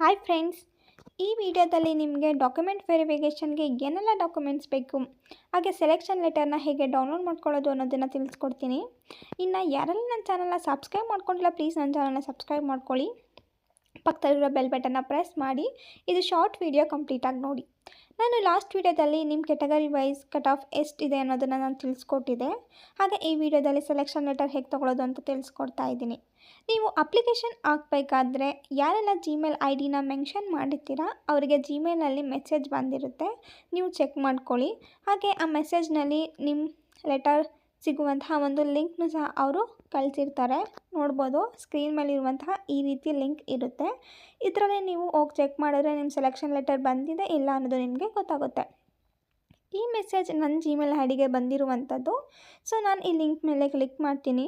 Hi friends ಈ ವಿಡಿಯೋದಲ್ಲಿ ನಿಮಗೆ ಡಾಕ್ಯುಮೆಂಟ್ ವೆರಿಫಿಕೇಷನ್ಗೆ ಏನೆಲ್ಲ ಡಾಕ್ಯುಮೆಂಟ್ಸ್ ಬೇಕು, ಹಾಗೆ ಸೆಲೆಕ್ಷನ್ ಲೆಟರ್ನ ಹೇಗೆ ಡೌನ್ಲೋಡ್ ಮಾಡ್ಕೊಳ್ಳೋದು ಅನ್ನೋದನ್ನು ತಿಳಿಸ್ಕೊಡ್ತೀನಿ. ಇನ್ನು ಯಾರೆಲ್ಲ ನನ್ನ ಚಾನಲ್ನ ಸಬ್ಸ್ಕ್ರೈಬ್ ಮಾಡ್ಕೊಂಡಿಲ್ಲ ಪ್ಲೀಸ್ ನನ್ನ ಚಾನಲ್ನ ಸಬ್ಸ್ಕ್ರೈಬ್ ಮಾಡ್ಕೊಳ್ಳಿ. ಪಕ್ಕದಲ್ಲಿರೋ ಬೆಲ್ ಬಟನ್ನ ಪ್ರೆಸ್ ಮಾಡಿ, ಇದು ಶಾರ್ಟ್ ವಿಡಿಯೋ ಕಂಪ್ಲೀಟಾಗಿ ನೋಡಿ. ನಾನು ಲಾಸ್ಟ್ ವಿಡಿಯೋದಲ್ಲಿ ನಿಮ್ಮ ಕೆಟಗರಿ ವೈಸ್ ಕಟ್ ಆಫ್ ಎಷ್ಟಿದೆ ಅನ್ನೋದನ್ನು ನಾನು ತಿಳಿಸ್ಕೊಟ್ಟಿದ್ದೆ. ಹಾಗೆ ಈ ವಿಡಿಯೋದಲ್ಲಿ ಸೆಲೆಕ್ಷನ್ ಲೆಟರ್ ಹೇಗೆ ತೊಗೊಳೋದು ಅಂತ ತಿಳಿಸ್ಕೊಡ್ತಾ ಇದ್ದೀನಿ. ನೀವು ಅಪ್ಲಿಕೇಶನ್ ಹಾಕಬೇಕಾದ್ರೆ ಯಾರೆಲ್ಲ ಜಿಮೇಲ್ ಐ ಡಿನ ಮೆನ್ಷನ್ ಮಾಡಿರ್ತೀರಾ ಅವರಿಗೆ ಜಿಮೇಲಲ್ಲಿ ಮೆಸೇಜ್ ಬಂದಿರುತ್ತೆ. ನೀವು ಚೆಕ್ ಮಾಡ್ಕೊಳ್ಳಿ. ಹಾಗೆ ಆ ಮೆಸೇಜ್ನಲ್ಲಿ ನಿಮ್ಮ ಲೆಟರ್ ಸಿಗುವಂತಹ ಒಂದು ಲಿಂಕ್ನು ಸಹ ಅವರು ಕಳಿಸಿರ್ತಾರೆ. ನೋಡ್ಬೋದು ಸ್ಕ್ರೀನ್ ಮೇಲೆ ಇರುವಂತಹ ಈ ರೀತಿ ಲಿಂಕ್ ಇರುತ್ತೆ. ಇದರಲ್ಲಿ ನೀವು ಹೋಗಿ ಚೆಕ್ ಮಾಡಿದ್ರೆ ನಿಮ್ಮ ಸೆಲೆಕ್ಷನ್ ಲೆಟರ್ ಬಂದಿದೆ, ಇಲ್ಲ ಅನ್ನೋದು ನಿಮಗೆ ಗೊತ್ತಾಗುತ್ತೆ. ಈ ಮೆಸೇಜ್ ನನ್ನ ಜಿಮೇಲ್ ಐ ಡಿಗೆ ಬಂದಿರುವಂಥದ್ದು. ಸೊ, ನಾನು ಈ ಲಿಂಕ್ ಮೇಲೆ ಕ್ಲಿಕ್ ಮಾಡ್ತೀನಿ.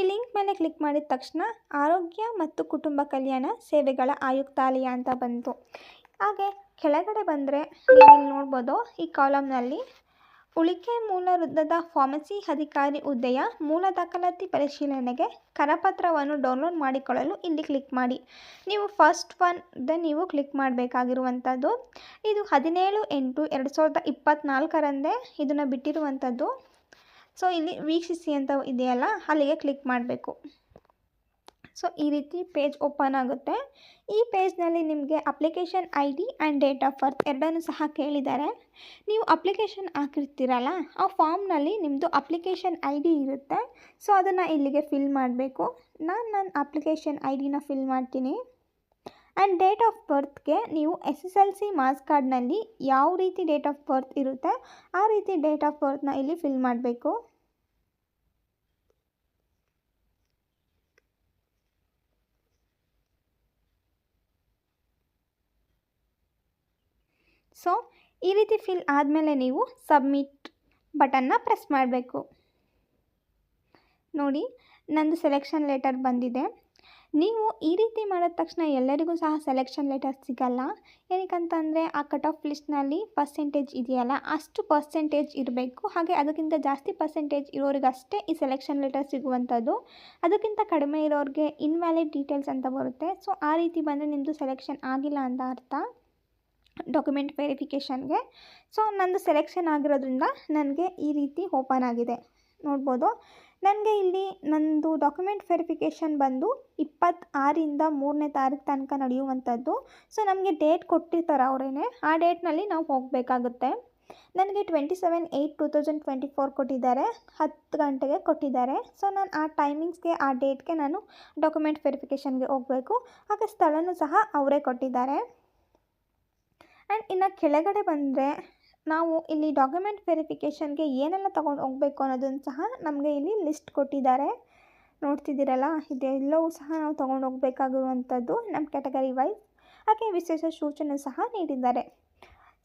ಈ ಲಿಂಕ್ ಮೇಲೆ ಕ್ಲಿಕ್ ಮಾಡಿದ ತಕ್ಷಣ ಆರೋಗ್ಯ ಮತ್ತು ಕುಟುಂಬ ಕಲ್ಯಾಣ ಸೇವೆಗಳ ಆಯುಕ್ತಾಲಯ ಅಂತ ಬಂತು. ಹಾಗೆ ಕೆಳಗಡೆ ಬಂದರೆ ನೀವು ಇಲ್ಲಿ ನೋಡ್ಬೋದು ಈ ಕಾಲಮ್ನಲ್ಲಿ ಉಳಿಕೆ ಮೂಲ ವೃದ್ಧದ ಫಾರ್ಮಸಿ ಅಧಿಕಾರಿ ಹುದ್ದೆಯ ಮೂಲ ದಾಖಲಾತಿ ಪರಿಶೀಲನೆಗೆ ಕರಪತ್ರವನ್ನು ಡೌನ್ಲೋಡ್ ಮಾಡಿಕೊಳ್ಳಲು ಇಲ್ಲಿ ಕ್ಲಿಕ್ ಮಾಡಿ. ನೀವು ಫಸ್ಟ್ ಒನ್ ನೀವು ಕ್ಲಿಕ್ ಮಾಡಬೇಕಾಗಿರುವಂಥದ್ದು, ಇದು ಹದಿನೇಳು ಎಂಟು ಎರಡು ಸಾವಿರದ ಇಪ್ಪತ್ತ್ನಾಲ್ಕರಂದೇ ಇದನ್ನು ಬಿಟ್ಟಿರುವಂಥದ್ದು. ಸೊ ಇಲ್ಲಿ ವೀಕ್ಷಿಸಿ ಅಂತ ಇದೆಯಲ್ಲ, ಅಲ್ಲಿಗೆ ಕ್ಲಿಕ್ ಮಾಡಬೇಕು. ಸೊ ಈ ರೀತಿ ಪೇಜ್ ಓಪನ್ ಆಗುತ್ತೆ. ಈ ಪೇಜ್ನಲ್ಲಿ ನಿಮಗೆ application I D and date of birth ಎರಡನ್ನೂ ಸಹ ಕೇಳಿದ್ದಾರೆ. ನೀವು ಅಪ್ಲಿಕೇಶನ್ ಹಾಕಿರ್ತೀರಲ್ಲ, ಆ ಫಾರ್ಮ್ನಲ್ಲಿ ನಿಮ್ಮದು ಅಪ್ಲಿಕೇಶನ್ ಐ ಡಿ ಇರುತ್ತೆ. ಸೊ ಅದನ್ನು ಇಲ್ಲಿಗೆ ಫಿಲ್ ಮಾಡಬೇಕು. ನಾನು ನನ್ನ ಅಪ್ಲಿಕೇಶನ್ ಐ ಡಿನ ಫಿಲ್ ಮಾಡ್ತೀನಿ. ಆ್ಯಂಡ್ ಡೇಟ್ ಆಫ್ ಬರ್ತ್ಗೆ ನೀವು S S L C marks ಕಾರ್ಡ್ನಲ್ಲಿ ಯಾವ ರೀತಿ ಡೇಟ್ ಆಫ್ ಬರ್ತ್ ಇರುತ್ತೆ, ಆ ರೀತಿ ಡೇಟ್ ಆಫ್ ಬರ್ತ್ನ ಇಲ್ಲಿ ಫಿಲ್ ಮಾಡಬೇಕು. ಸೊ ಈ ರೀತಿ ಫಿಲ್ ಆದಮೇಲೆ ನೀವು ಸಬ್ಮಿಟ್ ಬಟನ್ನ ಪ್ರೆಸ್ ಮಾಡಬೇಕು. ನೋಡಿ, ನಂದು ಸೆಲೆಕ್ಷನ್ ಲೆಟರ್ ಬಂದಿದೆ. ನೀವು ಈ ರೀತಿ ಮಾಡಿದ ತಕ್ಷಣ ಎಲ್ಲರಿಗೂ ಸಹ ಸೆಲೆಕ್ಷನ್ ಲೆಟರ್ ಸಿಗಲ್ಲ. ಏನಕ್ಕಂತಂದರೆ, ಆ ಕಟ್ ಆಫ್ ಲಿಸ್ಟ್ನಲ್ಲಿ ಪರ್ಸೆಂಟೇಜ್ ಇದೆಯಲ್ಲ, ಅಷ್ಟು ಪರ್ಸೆಂಟೇಜ್ ಇರಬೇಕು. ಹಾಗೆ ಅದಕ್ಕಿಂತ ಜಾಸ್ತಿ ಪರ್ಸೆಂಟೇಜ್ ಇರೋರಿಗಷ್ಟೇ ಈ ಸೆಲೆಕ್ಷನ್ ಲೆಟರ್ ಸಿಗುವಂಥದ್ದು. ಅದಕ್ಕಿಂತ ಕಡಿಮೆ ಇರೋರಿಗೆ ಇನ್ವ್ಯಾಲಿಡ್ ಡೀಟೇಲ್ಸ್ ಅಂತ ಬರುತ್ತೆ. ಸೊ ಆ ರೀತಿ ಬಂದರೆ ನಿಮ್ಮದು ಸೆಲೆಕ್ಷನ್ ಆಗಿಲ್ಲ ಅಂತ ಅರ್ಥ. ಡಾಕ್ಯುಮೆಂಟ್ ವೆರಿಫಿಕೇಷನ್ಗೆ. ಸೊ, ನಂದು ಸೆಲೆಕ್ಷನ್ ಆಗಿರೋದ್ರಿಂದ ನನಗೆ ಈ ರೀತಿ ಓಪನ್ ಆಗಿದೆ. ನೋಡ್ಬೋದು. ನನಗೆ ಇಲ್ಲಿ ನಂದು ಡಾಕ್ಯುಮೆಂಟ್ ವೆರಿಫಿಕೇಷನ್ ಬಂದು ಇಪ್ಪತ್ತಾರರಿಂದ ಮೂರನೇ ತಾರೀಕು ತನಕ ನಡೆಯುವಂಥದ್ದು. ಸೊ, ನಮಗೆ ಡೇಟ್ ಕೊಟ್ಟಿರ್ತಾರೆ ಅವರೇನೆ. ಆ ಡೇಟ್ನಲ್ಲಿ ನಾವು ಹೋಗಬೇಕಾಗುತ್ತೆ. ನನಗೆ twenty seven eight two thousand twenty four ಕೊಟ್ಟಿದ್ದಾರೆ. ಹತ್ತು ಗಂಟೆಗೆ ಕೊಟ್ಟಿದ್ದಾರೆ. ಸೊ, ನಾನು ಆ ಟೈಮಿಂಗ್ಸ್ಗೆ, ಆ ಡೇಟ್ಗೆ ನಾನು ಡಾಕ್ಯುಮೆಂಟ್ ವೆರಿಫಿಕೇಷನ್ಗೆ ಹೋಗಬೇಕು. ಹಾಗೆ ಸ್ಥಳನೂ ಸಹ ಅವರೇ ಕೊಟ್ಟಿದ್ದಾರೆ. ಆ್ಯಂಡ್ ಇನ್ನು ಕೆಳಗಡೆ ಬಂದರೆ ನಾವು ಇಲ್ಲಿ ಡಾಕ್ಯುಮೆಂಟ್ ವೆರಿಫಿಕೇಷನ್ಗೆ ಏನೆಲ್ಲ ತೊಗೊಂಡು ಹೋಗಬೇಕು ಅನ್ನೋದನ್ನು ಸಹ ನಮಗೆ ಇಲ್ಲಿ ಲಿಸ್ಟ್ ಕೊಟ್ಟಿದ್ದಾರೆ. ನೋಡ್ತಿದ್ದೀರಲ್ಲ, ಇದೆಲ್ಲವೂ ಸಹ ನಾವು ತೊಗೊಂಡು ಹೋಗಬೇಕಾಗಿರುವಂಥದ್ದು ನಮ್ಮ ಕ್ಯಾಟಗರಿ ವೈಸ್ ಹಾಗೆ ವಿಶೇಷ ಸೂಚನೆ ಸಹ ನೀಡಿದ್ದಾರೆ.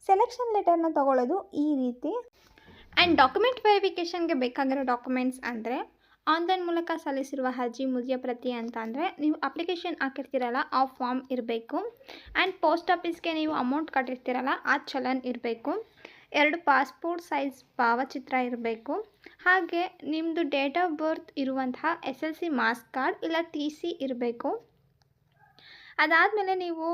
ಸೆಲೆಕ್ಷನ್ ಲೆಟರ್ನ ತಗೊಳ್ಳೋದು ಈ ರೀತಿ. ಆ್ಯಂಡ್ ಡಾಕ್ಯುಮೆಂಟ್ ವೆರಿಫಿಕೇಷನ್ಗೆ ಬೇಕಾಗಿರೋ ಡಾಕ್ಯುಮೆಂಟ್ಸ್ ಅಂದರೆ ಆನ್ಲೈನ್ ಮೂಲಕ ಸಲ್ಲಿಸಿರುವ ಅರ್ಜಿ ಮುಗಿಯ ಪ್ರತಿ ಅಂತ ಅಂದರೆ ನೀವು ಅಪ್ಲಿಕೇಶನ್ ಹಾಕಿರ್ತೀರಲ್ಲ, ಆ ಫಾರ್ಮ್ ಇರಬೇಕು. ಆ್ಯಂಡ್ ಪೋಸ್ಟ್ ಆಫೀಸ್ಗೆ ನೀವು ಅಮೌಂಟ್ ಕಟ್ಟಿರ್ತೀರಲ್ಲ, ಆ ಚಲನ್ ಇರಬೇಕು. ಎರಡು ಪಾಸ್ಪೋರ್ಟ್ ಸೈಜ್ ಭಾವಚಿತ್ರ ಇರಬೇಕು. ಹಾಗೆ ನಿಮ್ಮದು ಡೇಟ್ ಆಫ್ ಬರ್ತ್ ಇರುವಂತಹ S L C marks card ಇಲ್ಲ ಟಿ ಸಿ ಇರಬೇಕು. ಅದಾದಮೇಲೆ ನೀವು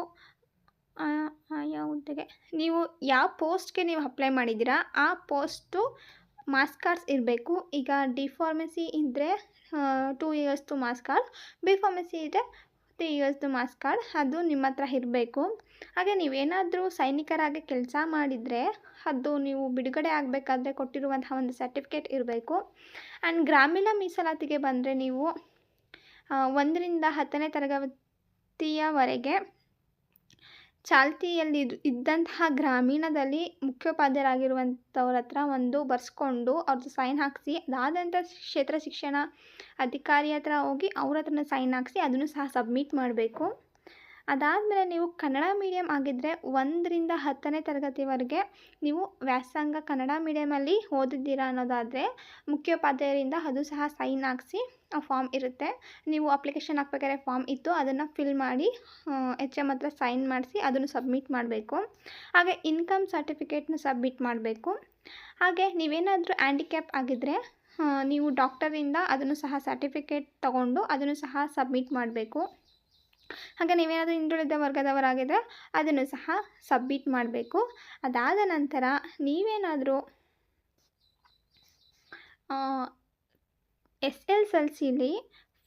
ಯಾವ ಹುದ್ದೆಗೆ ನೀವು ಯಾವ ಪೋಸ್ಟ್ಗೆ ನೀವು ಅಪ್ಲೈ ಮಾಡಿದ್ದೀರಾ, ಆ ಪೋಸ್ಟು ಮಾರ್ಕ್ಸ್ ಕಾರ್ಡ್ಸ್ ಇರಬೇಕು. ಈಗ ಡಿ ಫಾರ್ಮಸಿ ಇದ್ದರೆ ಟೂ ಇಯರ್ಸ್ದು ಮಾಸ್ಕ್ ಕಾರ್ಡ್ ಬಿ ಫಾರ್ಮಸಿ ಇದ್ದರೆ ತ್ರೀ ಇಯರ್ಸ್ದು ಮಾಸ್ಕ್ ಕಾರ್ಡ್ ಅದು ನಿಮ್ಮ ಹತ್ರ ಇರಬೇಕು. ಹಾಗೆ ನೀವೇನಾದರೂ ಸೈನಿಕರಾಗಿ ಕೆಲಸ ಮಾಡಿದರೆ, ಅದು ನೀವು ಬಿಡುಗಡೆ ಆಗಬೇಕಾದ್ರೆ ಕೊಟ್ಟಿರುವಂತಹ ಒಂದು ಸರ್ಟಿಫಿಕೇಟ್ ಇರಬೇಕು. ಆ್ಯಂಡ್ ಗ್ರಾಮೀಣ ಮೀಸಲಾತಿಗೆ ಬಂದರೆ ನೀವು ಒಂದರಿಂದ ಹತ್ತನೇ ತರಗತಿಯವರೆಗೆ ಚಾಲ್ತಿಯಲ್ಲಿ ಇದ್ದಂತಹ ಗ್ರಾಮೀಣದಲ್ಲಿ ಮುಖ್ಯೋಪಾಧ್ಯಾಯರಾಗಿರುವಂಥವ್ರ ಹತ್ರ ಒಂದು ಬರೆಸ್ಕೊಂಡು ಅವ್ರದ್ದು ಸೈನ್ ಹಾಕಿಸಿ ಅದಾದಂಥ ಕ್ಷೇತ್ರ ಶಿಕ್ಷಣ ಅಧಿಕಾರಿ ಹತ್ರ ಹೋಗಿ ಅವ್ರ ಹತ್ರನೇ ಸೈನ್ ಹಾಕಿಸಿ, ಅದನ್ನು ಸಹ ಸಬ್ಮಿಟ್ ಮಾಡಬೇಕು. ಅದಾದಮೇಲೆ ನೀವು ಕನ್ನಡ ಮೀಡಿಯಮ್ ಆಗಿದ್ದರೆ ಒಂದರಿಂದ ಹತ್ತನೇ ತರಗತಿವರೆಗೆ ನೀವು ವ್ಯಾಸಂಗ ಕನ್ನಡ ಮೀಡಿಯಮಲ್ಲಿ ಓದಿದ್ದೀರಾ ಅನ್ನೋದಾದರೆ ಮುಖ್ಯೋಪಾಧ್ಯಾಯರಿಂದ ಅದು ಸಹ ಸೈನ್ ಹಾಕಿಸಿ ಫಾರ್ಮ್ ಇರುತ್ತೆ. ನೀವು ಅಪ್ಲಿಕೇಶನ್ ಹಾಕ್ಬೇಕಾದ್ರೆ ಫಾರ್ಮ್ ಇತ್ತು, ಅದನ್ನು ಫಿಲ್ ಮಾಡಿ ಎಚ್ ಎಂ ಹತ್ರ ಸೈನ್ ಮಾಡಿಸಿ, ಅದನ್ನು ಸಬ್ಮಿಟ್ ಮಾಡಬೇಕು. ಹಾಗೆ ಇನ್ಕಮ್ ಸರ್ಟಿಫಿಕೇಟ್ನ ಸಬ್ಮಿಟ್ ಮಾಡಬೇಕು. ಹಾಗೆ ನೀವೇನಾದರೂ ಹ್ಯಾಂಡಿಕ್ಯಾಪ್ ಆಗಿದ್ದರೆ ನೀವು ಡಾಕ್ಟರಿಂದ ಅದನ್ನು ಸಹ ಸರ್ಟಿಫಿಕೇಟ್ ತಗೊಂಡು ಅದನ್ನು ಸಹ ಸಬ್ಮಿಟ್ ಮಾಡಬೇಕು. ಹಾಗೆ ನೀವೇನಾದರೂ ಹಿಂದುಳಿದ ವರ್ಗದವರಾಗಿದ್ದರೆ ಅದನ್ನು ಸಹ ಸಬ್ಮಿಟ್ ಮಾಡಬೇಕು. ಅದಾದ ನಂತರ ನೀವೇನಾದರೂ S L L ಸಿಲಿ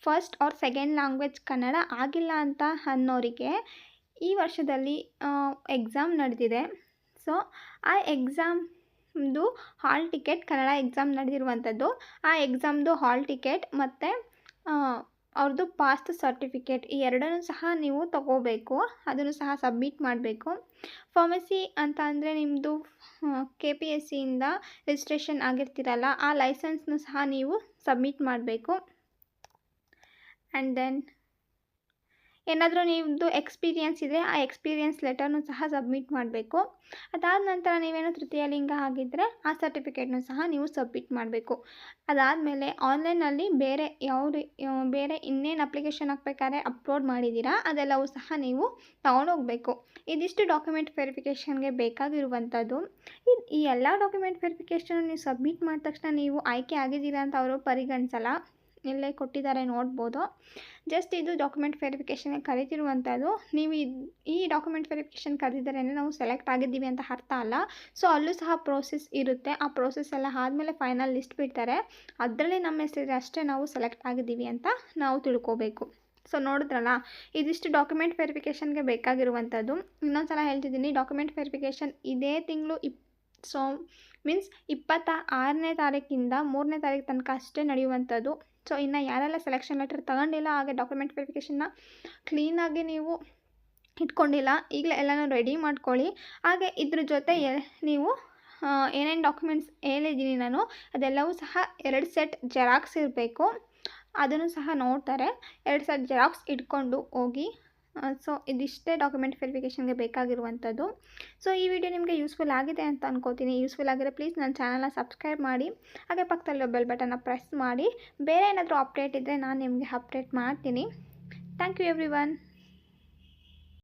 first or second language Kannada ಆಗಿಲ್ಲ ಅಂತ ಅನ್ನೋರಿಗೆ ಈ ವರ್ಷದಲ್ಲಿ ಎಕ್ಸಾಮ್ ನಡೆದಿದೆ. ಸೊ ಆ ಎಕ್ಸಾಮ್ದು ಹಾಲ್ ಟಿಕೆಟ್ ಕನ್ನಡ ಎಕ್ಸಾಮ್ ನಡೆದಿರುವಂಥದ್ದು ಆ ಎಕ್ಸಾಮ್ದು ಹಾಲ್ ಟಿಕೆಟ್ ಮತ್ತು ಅವ್ರದ್ದು ಪಾಸ್ಟ್ ಸರ್ಟಿಫಿಕೇಟ್ ಈ ಎರಡನ್ನೂ ಸಹ ನೀವು ತಗೋಬೇಕು. ಅದನ್ನು ಸಹ ಸಬ್ಮಿಟ್ ಮಾಡಬೇಕು. ಫಾರ್ಮಸಿ ಅಂತ ಅಂದರೆ ನಿಮ್ಮದು ಕೆ ಪಿ ಎಸ್ ಸಿಯಿಂದ ರಿಜಿಸ್ಟ್ರೇಷನ್ ಆಗಿರ್ತೀರಲ್ಲ, ಆ ಲೈಸೆನ್ಸ್ನು ಸಹ ನೀವು ಸಬ್ಮಿಟ್ ಮಾಡಬೇಕು. ಆ್ಯಂಡ್ ದೆನ್ ಏನಾದರೂ ನಿಮ್ಮದು ಎಕ್ಸ್ಪೀರಿಯನ್ಸ್ ಇದ್ದರೆ ಆ ಎಕ್ಸ್ಪೀರಿಯನ್ಸ್ ಲೆಟರ್ನು ಸಹ ಸಬ್ಮಿಟ್ ಮಾಡಬೇಕು. ಅದಾದ ನಂತರ ನೀವೇನು ತೃತೀಯ ಲಿಂಗ ಆಗಿದ್ದರೆ ಆ ಸರ್ಟಿಫಿಕೇಟ್ನು ಸಹ ನೀವು ಸಬ್ಮಿಟ್ ಮಾಡಬೇಕು. ಅದಾದಮೇಲೆ ಆನ್ಲೈನಲ್ಲಿ ಬೇರೆ ಯಾವ ಬೇರೆ ಇನ್ನೇನು ಅಪ್ಲಿಕೇಶನ್ ಹಾಕ್ಬೇಕಾದ್ರೆ ಅಪ್ಲೋಡ್ ಮಾಡಿದ್ದೀರಾ ಅದೆಲ್ಲವೂ ಸಹ ನೀವು ತೊಗೊಂಡೋಗ್ಬೇಕು. ಇದಿಷ್ಟು ಡಾಕ್ಯುಮೆಂಟ್ ವೆರಿಫಿಕೇಷನ್ಗೆ ಬೇಕಾಗಿರುವಂಥದ್ದು. ಈ ಎಲ್ಲ ಡಾಕ್ಯುಮೆಂಟ್ ವೆರಿಫಿಕೇಷನ್ ನೀವು ಸಬ್ಮಿಟ್ ಮಾಡಿದ ತಕ್ಷಣ ನೀವು ಆಯ್ಕೆ ಆಗಿದ್ದೀರಾ ಅಂತ ಅವರು ಪರಿಗಣಿಸಲ್ಲ. ಇಲ್ಲೇ ಕೊಟ್ಟಿದ್ದಾರೆ ನೋಡ್ಬೋದು. ಜಸ್ಟ್ ಇದು ಡಾಕ್ಯುಮೆಂಟ್ ವೆರಿಫಿಕೇಷನ್ಗೆ ಕರೀತಿರುವಂಥದ್ದು. ನೀವು ಈ ಡಾಕ್ಯುಮೆಂಟ್ ವೆರಿಫಿಕೇಷನ್ ಕರೆದಿದ್ದಾರೆ ನಾವು ಸೆಲೆಕ್ಟ್ ಆಗಿದ್ದೀವಿ ಅಂತ ಅರ್ಥ ಅಲ್ಲ. ಸೊ, ಅಲ್ಲೂ ಸಹ ಪ್ರೋಸೆಸ್ ಇರುತ್ತೆ. ಆ ಪ್ರೋಸೆಸ್ ಎಲ್ಲ ಆದಮೇಲೆ ಫೈನಲ್ ಲಿಸ್ಟ್ ಬಿಡ್ತಾರೆ. ಅದರಲ್ಲಿ ನಮ್ಮ ಹೆಸರಿದೆ ಅಷ್ಟೇ ನಾವು ಸೆಲೆಕ್ಟ್ ಆಗಿದ್ದೀವಿ ಅಂತ ನಾವು ತಿಳ್ಕೋಬೇಕು. ಸೊ, ನೋಡಿದ್ರಲ್ಲ, ಇದಿಷ್ಟು ಡಾಕ್ಯುಮೆಂಟ್ ವೆರಿಫಿಕೇಷನ್ಗೆ ಬೇಕಾಗಿರುವಂಥದ್ದು. ಇನ್ನೊಂದು ಸಲ ಹೇಳ್ತಿದ್ದೀನಿ, ಡಾಕ್ಯುಮೆಂಟ್ ವೆರಿಫಿಕೇಷನ್ ಇದೇ ತಿಂಗಳು ಇಪ್, ಸೊ, ಮೀನ್ಸ್ ಇಪ್ಪತ್ತ ಆರನೇ ತಾರೀಕಿಂದ ಮೂರನೇ ತಾರೀಕು ತನಕ ಅಷ್ಟೇ ನಡೆಯುವಂಥದ್ದು. ಸೊ, ಇನ್ನು ಯಾರೆಲ್ಲ ಸೆಲೆಕ್ಷನ್ ಲೆಟರ್ ತಗೊಂಡಿಲ್ಲ, ಹಾಗೆ ಡಾಕ್ಯುಮೆಂಟ್ ವೆರಿಫಿಕೇಷನ್ನ ಕ್ಲೀನಾಗಿ ನೀವು ಇಟ್ಕೊಂಡಿಲ್ಲ, ಈಗಲೇ ಎಲ್ಲನೂ ರೆಡಿ ಮಾಡ್ಕೊಳ್ಳಿ. ಹಾಗೆ ಇದ್ರ ಜೊತೆ ನೀವು ಏನೇನು ಡಾಕ್ಯುಮೆಂಟ್ಸ್ ಹೇಳಿದ್ದೀನಿ ನಾನು, ಅದೆಲ್ಲವೂ ಸಹ ಎರಡು ಸೆಟ್ ಜೆರಾಕ್ಸ್ ಇರಬೇಕು. ಅದನ್ನು ಸಹ ನೋಡ್ತಾರೆ. ಎರಡು ಸೆಟ್ ಜೆರಾಕ್ಸ್ ಇಟ್ಕೊಂಡು ಹೋಗಿ ಸೊ ಇದಿಷ್ಟೇ ಡಾಕ್ಯುಮೆಂಟ್ ವೆರಿಫಿಕೇಷನ್ಗೆ ಬೇಕಾಗಿರುವಂಥದ್ದು. ಸೊ ಈ ವಿಡಿಯೋ ನಿಮಗೆ ಯೂಸ್ಫುಲ್ ಆಗಿದೆ ಅಂತ ಅನ್ಕೋತೀನಿ. ಯೂಸ್ಫುಲ್ ಆಗಿದ್ರೆ ಪ್ಲೀಸ್ ನನ್ನ ಚಾನಲ್ನ ಸಬ್ಸ್ಕ್ರೈಬ್ ಮಾಡಿ, ಹಾಗೆ ಪಕ್ಕದಲ್ಲಿ ಬೆಲ್ ಬಟನ್ನ ಪ್ರೆಸ್ ಮಾಡಿ. ಬೇರೆ ಏನಾದರೂ ಅಪ್ಡೇಟ್ ಇದ್ದರೆ ನಾನು ನಿಮಗೆ ಅಪ್ಡೇಟ್ ಮಾಡ್ತೀನಿ. Thank you every